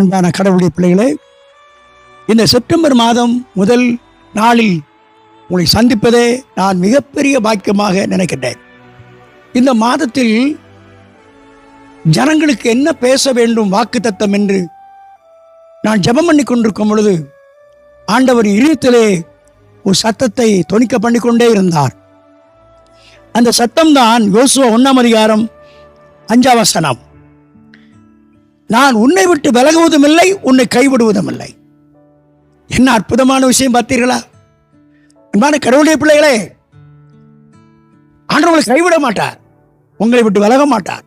அன்பான கடவுளுடைய பிள்ளைகளே இந்த செப்டம்பர் மாதம் முதல் நாளில் உங்களை சந்திப்பதே நான் மிகப்பெரிய பாக்கியமாக நினைக்கின்றேன். இந்த மாதத்தில் ஜனங்களுக்கு என்ன பேச வேண்டும் வாக்குத்தத்தம் என்று நான் ஜெபம் பண்ணி கொண்டிருக்கும் பொழுது ஆண்டவர் இருத்திலே ஒரு சத்தத்தை தொனிக்க பண்ணிக்கொண்டே இருந்தார். அந்த சத்தம்தான் யோசுவ ஒன்றாம் அதிகாரம் அஞ்சாவசனம் நான் உன்னை விட்டு விலகுவதும் இல்லை உன்னை கைவிடுவதும் இல்லை என்ன அற்புதமான விஷயம் பார்த்தீர்களா? அன்பான கடவுளுடைய பிள்ளைகளே ஆண்டவர் உங்களை கைவிட மாட்டார் உங்களை விட்டு விலக மாட்டார்.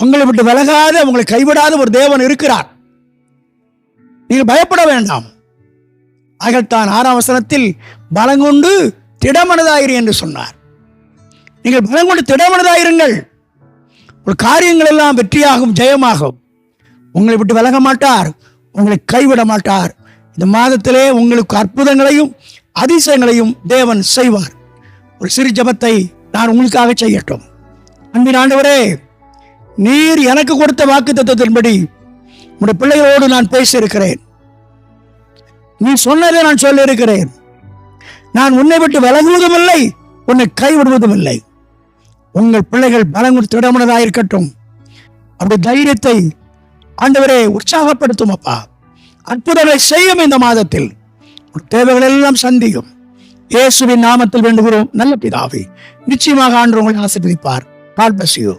உங்களை விட்டு விலகாத உங்களை கைவிடாத ஒரு தேவன் இருக்கிறார். நீங்கள் பயப்பட வேண்டாம். ஆகத்தான் ஆறாம் வசனத்தில் பலங்கொண்டு திடமனதாயிரு என்று சொன்னார். நீங்கள் பலங்கொண்டு திடமனதாயிருங்கள். ஒரு காரியங்கள் எல்லாம் வெற்றியாகும் ஜெயமாகும். உங்களை விட்டு விலக மாட்டார் உங்களை கைவிட மாட்டார். இந்த மாதத்திலே உங்களுக்கு அற்புதங்களையும் அதிசயங்களையும் தேவன் செய்வார். ஒரு சிறு ஜெபத்தை நான் உங்களுக்காக செய்யட்டும். அன்பின் ஆண்டவரே நீர் எனக்கு கொடுத்த வாக்கு தத்துவத்தின்படி உங்களுடைய பிள்ளைகளோடு நான் பேசியிருக்கிறேன். நீ சொன்னதை நான் சொல்லியிருக்கிறேன். நான் உன்னை விட்டு விலகுவதும் இல்லை உன்னை கைவிடுவதும் இல்லை உங்கள் பிள்ளைகள் பலங்குடி திடமனதாக இருக்கட்டும். அப்படி தைரியத்தை ஆண்டவரே உற்சாகப்படுத்தும் அப்பா. அற்புதங்களை செய்யும் இந்த மாதத்தில் தேவைகள் எல்லாம் சந்தியும் இயேசுவின் நாமத்தில் வேண்டுகிறோம். நல்ல பிதாவே நிச்சயமாக ஆண்டு உங்களை ஆசீர்வதிப்பார். கால் பசியோ